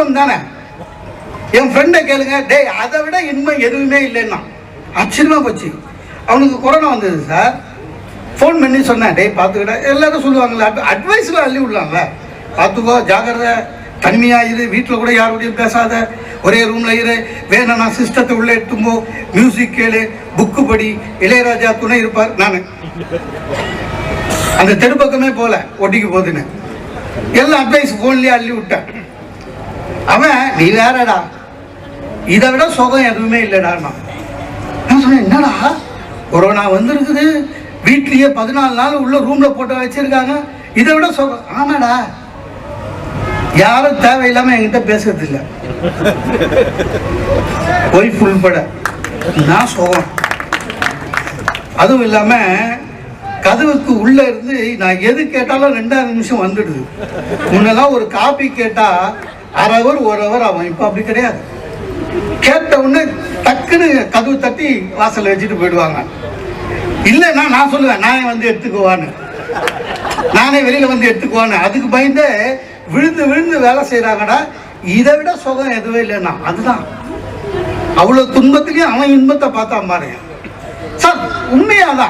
இன்பம் தானே? என் ஃப்ரெண்டை கேளுங்க. டேய் அதை விட இன்பம் எதுவுமே இல்லைன்னா. ஆச்சரியமா போச்சு. அவனுக்கு கொரோனா வந்தது சார் ஃபோன் பண்ணி சொன்னேன். டேய் பார்த்துக்கிட்ட எல்லாரும் அட் அட்வைஸில் அள்ளி விடலாம்ல. பார்த்துக்கோ ஜாக்கிரதை. தனிமையாக இரு. வீட்டில் கூட யாரோடையும் பேசாத. ஒரே ரூமில் இரு. வேணும்னா சிஸ்டத்தை உள்ளே எடுத்தும்போ மியூசிக் கேளு. புக்கு படி. இளையராஜா துணை இருப்பார். நான். அந்த தெருப்பக்கமே போல. ஒட்டிக்கு போகுதுன்னு எல்லாம் அட்வைஸ் ஃபோன்லேயே அள்ளி விட்டேன். அவன் நீ வேறடா. இதை விட சுகம் எதுவுமே இல்லைடா நான் நான் சொன்னேன் என்னடா? கொரோனா வந்துருக்குது. வீட்லயே பதினாலு நாள் உள்ள ரூம்ல போட்டு வச்சிருக்காங்க. இதை விட சுகம். ஆமாடா. யாரும் தேவையில்லாம என்கிட்ட பேசுறது இல்ல. போய் ஃபுல் நான் சுகம். அதுவும் இல்லாம கதவுக்கு உள்ள இருந்து நான் எது கேட்டாலும் ரெண்டாவது நிமிஷம் வந்துடுது. முன்னெல்லாம் ஒரு காப்பி கேட்டா அரை அவர் ஒரு ஹவர் அவன். இப்போ அப்படி கிடையாது. கேட்ட உடனே டக்குன்னு கதவு தட்டி வாசல் வச்சுட்டு போயிடுவாங்க. இல்லைன்னா நான் சொல்லுவேன் நானே வந்து எடுத்துக்குவான்னு. நானே வெளியில வந்து எடுத்துக்குவான்னு. அதுக்கு பயந்து விழுந்து விழுந்து வேலை செய்யறாங்கடா இதை விட சுகம் எதுவே இல்லைன்னா அதுதான். அவ்வளவு துன்பத்திலையும் அவன் இன்பத்தை பார்த்தா பாரு சார் உண்மையாதான்.